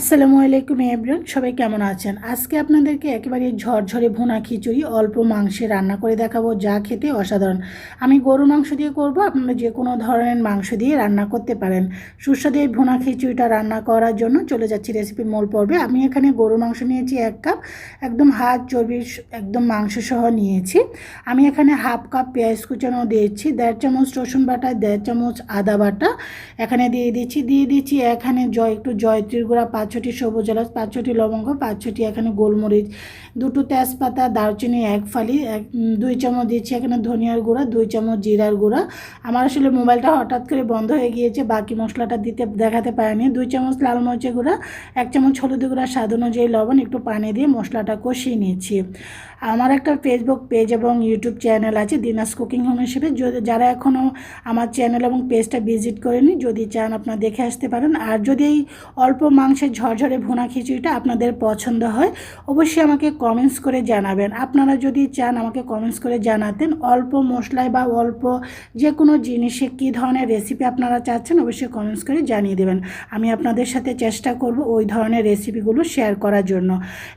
আসসালামু আলাইকুম এভরিওয়ান, সবাই কেমন আছেন? আজকে আপনাদেরকে একেবারে ঝরঝরে ভুনা খিচুড়ি, অল্প মাংসে রান্না করে দেখাবো, যা খেতে অসাধারণ। আমি গরুর মাংস দিয়ে করব, আপনারা যে কোনো ধরনের মাংস দিয়ে রান্না করতে পারেন। সুস্বাদু এই ভুনা খিচুড়িটা রান্না করার জন্য চলে যাচ্ছি রেসিপির মূল পর্বে। আমি এখানে গরুর মাংস নিয়েছি এক কাপ, একদম হাত চর্বি একদম মাংস সহ নিয়েছি। আমি এখানে হাফ কাপ পেঁয়াজ কুচানো দিয়েছি, দেড় চামচ রসুন বাটা, দেড় চামচ আদা বাটা। এখানে দিয়ে দিচ্ছি দিয়ে দিচ্ছি এখানে জয় একটু জয়ত্রীর গুঁড়া পাঁচ ছটি সবুজ এলাচ পাঁচ ছটি লবঙ্গ পাঁচ ছটি এখানে গোলমরিচ, দুটো তেজপাতা, দারচিনি, এক ফালি, এক দুই চামচ দিচ্ছি এখানে ধনিয়ার গুঁড়া, দুই চামচ জিরার গুঁড়া। আমার আসলে মোবাইলটা হঠাৎ করে বন্ধ হয়ে গিয়েছে, বাকি মশলাটা দিতে, দেখাতে পারিনি। দুই চামচ লাল মরিচের গুঁড়া, এক চামচ হলুদ গুঁড়া, স্বাদ অনুযায়ী লবণ, একটু পানি দিয়ে মশলাটা কষিয়ে নিয়েছি। আমার একটা ফেসবুক পেজ এবং ইউটিউব চ্যানেল আছে দিনাস কুকিং হোম হিসেবে। যারা এখনও আমার চ্যানেল এবং পেজটা ভিজিট করেনি, যদি চান আপনারা দেখে আসতে পারেন। আর যদি এই অল্প মাংসের ঝরঝরে ভুনা খিচুড়িটা আপনাদের পছন্দ হয়, অবশ্যই আমাকে কমেন্টস করে জানাবেন। আপনারা যদি চান আমাকে কমেন্টস করে জানাতেন, অল্প মশলায় বা অল্প যে কোনো জিনিসে কী ধরনের রেসিপি আপনারা চাচ্ছেন, অবশ্যই কমেন্টস করে জানিয়ে দেবেন। আমি আপনাদের সাথে চেষ্টা করব ওই ধরনের রেসিপিগুলো শেয়ার করার জন্য।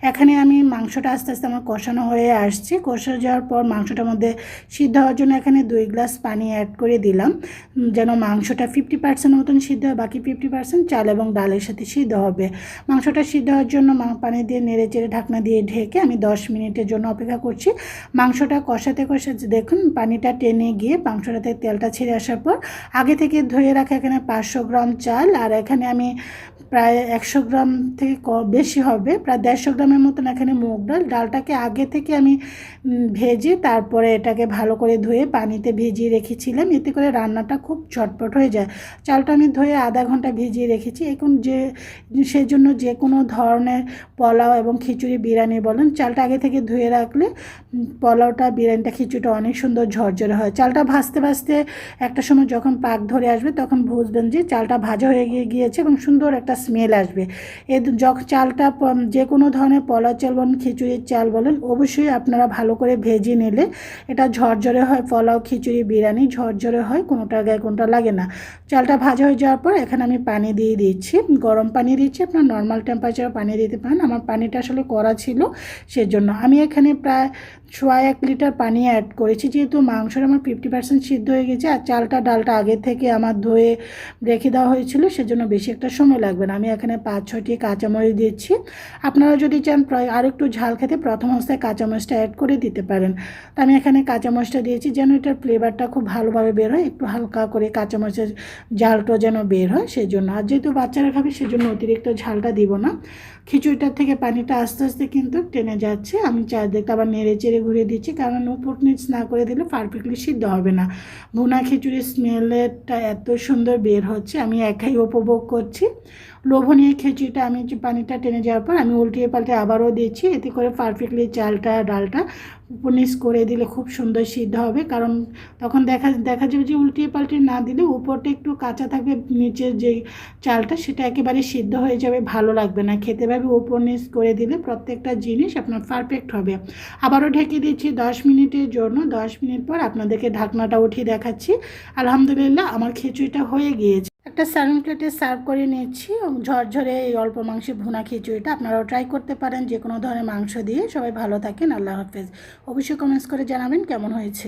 এখানে আমি মাংসটা আস্তে আস্তে আমার কষানো হয়ে আসছে। কষা যাওয়ার পর মাংসটার মধ্যে সিদ্ধ হওয়ার জন্য এখানে দুই গ্লাস পানি অ্যাড করে দিলাম। যেন মাংসটা ফিফটি পার্সেন্ট মতন সিদ্ধ হয়, বাকি ফিফটি পার্সেন্ট চাল এবং ডালের সাথে সিদ্ধ হবে। মাংসটা সিদ্ধ হওয়ার জন্য পানি দিয়ে নেড়ে চেড়ে ঢাকনা দিয়ে ঢেকে আমি দশ মিনিটের জন্য অপেক্ষা করছি। মাংসটা কষাতে কষাতে দেখুন পানিটা টেনে গিয়ে মাংসটাতে তেলটা ছেড়ে আসার পর আগে থেকে ধুয়ে রাখা এখানে পাঁচশো গ্রাম চাল আর এখানে আমি প্রায় একশো গ্রাম থেকে বেশি হবে। প্রায় দেড়শো গ্রামের মতন এখানে মুগ ডাল। ডালটাকে আগে থেকে আমি ভেজে তারপরে এটাকে ভালো করে ধুয়ে পানিতে ভিজিয়ে রেখেছিলাম। এতে করে রান্নাটা খুব ঝটপট হয়ে যায়। চালটা আমি ধুয়ে আধা ঘণ্টা ভিজিয়ে রেখেছি। এখন যে সেই জন্য যে কোনো ধরনের পোলাও এবং খিচুড়ি বিরিয়ানি বলেন, চালটা আগে থেকে ধুয়ে রাখলে পোলাওটা, বিরিয়ানিটা, খিচুড়িটা অনেক সুন্দর ঝরঝরে হয়। চালটা ভাজতে ভাজতে একটা সময় যখন পাক ধরে আসবে, তখন বুঝবেন যে চালটা ভাজা হয়ে গিয়ে গিয়েছে এবং সুন্দর একটা স্মেল আসবে। এ যখন চালটা যে কোনো ধরনের পোলাও চাল বলেন, খিচুড়ির চাল বলেন, অবশ্যই আপনারা ভালো করে ভেজে নিলে এটা ঝরঝরে হয়, পোলাও, খিচুড়ি, বিরিয়ানি ঝরঝরে হয়, কোনোটা গায়ে কোনোটা লাগে না। চালটা ভাজা হয়ে যাওয়ার পর এখানে আমি পানি দিয়ে দিচ্ছি। গরম পানি দিচ্ছি, আপনার নর্মাল টেম্পারেচারে পানি দিতে পারেন। আমার পানিটা আসলে করা ছিল, সেজন্য আমি এখানে প্রায় সোয়া এক লিটার পানি অ্যাড করেছি। যেহেতু মাংসটা আমার ফিফটি পার্সেন্ট সিদ্ধ হয়ে গেছে, আর চালটা, ডালটা আগে থেকে আমার ধুয়ে রেখে দেওয়া হয়েছিল, সেজন্য বেশি একটা সময় লাগবে না। আমি এখানে পাঁচ, ছয়টি কাঁচামরিচ দিচ্ছি। আপনারা যদি চান প্রায় আর একটু ঝাল খেতে প্রথম অবস্থায় কাঁচামরিচটা অ্যাড করে দিতে পারেন। তো আমি এখানে কাঁচামরিচটা দিয়েছি যেন এটার ফ্লেভারটা খুব ভালোভাবে বের হয়, একটু হালকা করে কাঁচামরিচের ঝালটা যেন বের হয় সেই জন্য আর যেহেতু বাচ্চারা খাবে সেজন্য অতিরিক্ত ঝালটা দিব না। খিচুড়িটার থেকে পানিটা আস্তে আস্তে কিন্তু টেনে যাচ্ছে। আমি চারদিকটা আবার নেড়ে চেড়ে ঘুরিয়ে দিচ্ছি কারণ উপর নিচ না করে দিলে পারফেক্টলি সিদ্ধ হবে না। ভুনা খিচুড়ির স্মেলেরটা এত সুন্দর বের হচ্ছে। আমি একাই উপভোগ করছি। লোভনীয় খিচুড়িটা আমি পানিটা টেনে যাওয়ার পর আমি উল্টিয়ে পাল্টে আবারও দিচ্ছি এতে করে পারফেক্টলি চালটা, ডালটা উপর নিচ করে দিলে খুব সুন্দর সিদ্ধ হবে। কারণ তখন দেখা দেখা যাবে যে উল্টিয়ে পাল্টে না দিলে উপরটা একটু কাঁচা থাকবে, নিচের যে চালটা সেটা একেবারে সিদ্ধ হয়ে যাবে, ভালো লাগবে না। খেতে পারবে উপর নিচ করে দিলে প্রত্যেকটা জিনিস আপনার পারফেক্ট হবে। আবারও ঢেকে দিচ্ছি দশ মিনিটের জন্য। দশ মিনিট পর আপনাদেরকে ঢাকনাটা উঠিয়ে দেখাচ্ছি। আলহামদুলিল্লাহ, আমার খিচুড়িটা হয়ে গিয়েছে। একটা সার্ভিং প্লেটে সার্ভ করে এবং ঝরঝরে এই অল্প মাংসের ভুনা খিচুড়িটা আপনারাও ট্রাই করতে পারেন যে কোনো ধরনের মাংস দিয়ে। সবাই ভালো থাকেন, আল্লাহ হাফেজ। অবশ্যই কমেন্টস করে জানাবেন কেমন হয়েছে।